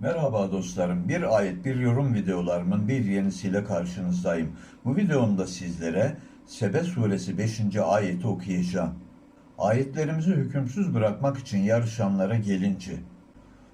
Merhaba dostlarım. Bir ayet bir yorum videolarımın bir yenisiyle karşınızdayım. Bu videomda sizlere Sebe suresi 5. ayeti okuyacağım. Ayetlerimizi hükümsüz bırakmak için yarışanlara gelince,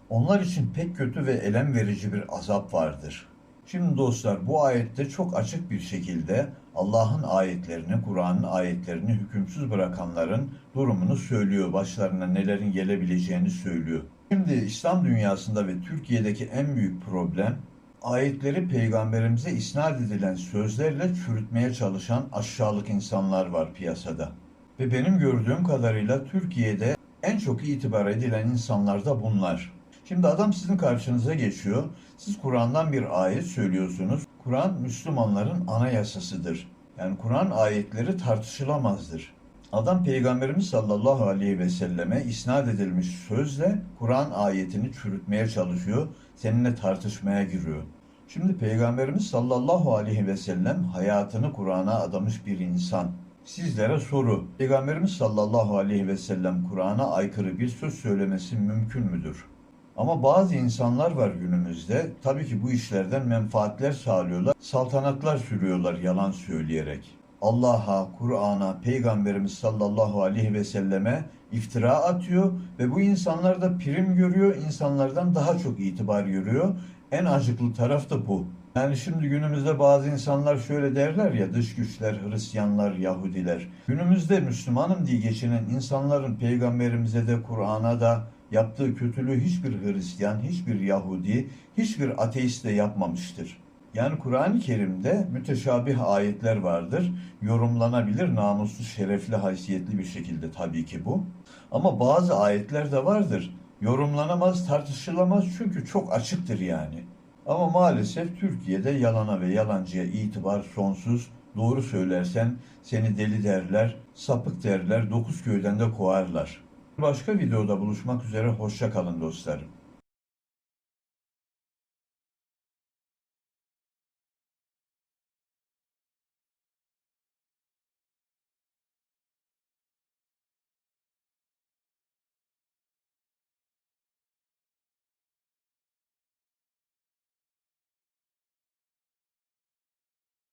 onlar için pek kötü ve elem verici bir azap vardır. Şimdi dostlar bu ayette çok açık bir şekilde Allah'ın ayetlerini, Kur'an'ın ayetlerini hükümsüz bırakanların durumunu söylüyor. Başlarına nelerin gelebileceğini söylüyor. Şimdi İslam dünyasında ve Türkiye'deki en büyük problem ayetleri peygamberimize isnat edilen sözlerle çürütmeye çalışan aşağılık insanlar var piyasada. Ve benim gördüğüm kadarıyla Türkiye'de en çok itibar edilen insanlar da bunlar. Şimdi adam sizin karşınıza geçiyor. Siz Kur'an'dan bir ayet söylüyorsunuz. Kur'an Müslümanların anayasasıdır. Yani Kur'an ayetleri tartışılamazdır. Adam Peygamberimiz sallallahu aleyhi ve selleme isnat edilmiş sözle Kur'an ayetini çürütmeye çalışıyor. Seninle tartışmaya giriyor. Şimdi Peygamberimiz sallallahu aleyhi ve sellem hayatını Kur'an'a adamış bir insan. Sizlere soru. Peygamberimiz sallallahu aleyhi ve sellem Kur'an'a aykırı bir söz söylemesi mümkün müdür? Ama bazı insanlar var günümüzde. Tabii ki bu işlerden menfaatler sağlıyorlar. Saltanatlar sürüyorlar yalan söyleyerek. Allah'a, Kur'an'a, Peygamberimiz sallallahu aleyhi ve selleme iftira atıyor ve bu insanlar da prim görüyor, insanlardan daha çok itibar görüyor. En acıklı taraf da bu. Yani şimdi günümüzde bazı insanlar şöyle derler ya dış güçler, Hristiyanlar, Yahudiler. Günümüzde Müslümanım diye geçinen insanların peygamberimize de Kur'an'a da yaptığı kötülüğü hiçbir Hristiyan, hiçbir Yahudi, hiçbir ateist de yapmamıştır. Yani Kur'an-ı Kerim'de müteşabih ayetler vardır. Yorumlanabilir, namuslu, şerefli, haysiyetli bir şekilde tabii ki bu. Ama bazı ayetler de vardır. Yorumlanamaz, tartışılamaz çünkü çok açıktır yani. Ama maalesef Türkiye'de yalana ve yalancıya itibar sonsuz. Doğru söylersen seni deli derler, sapık derler, dokuz köyden de kovarlar. Başka videoda buluşmak üzere hoşça kalın dostlarım.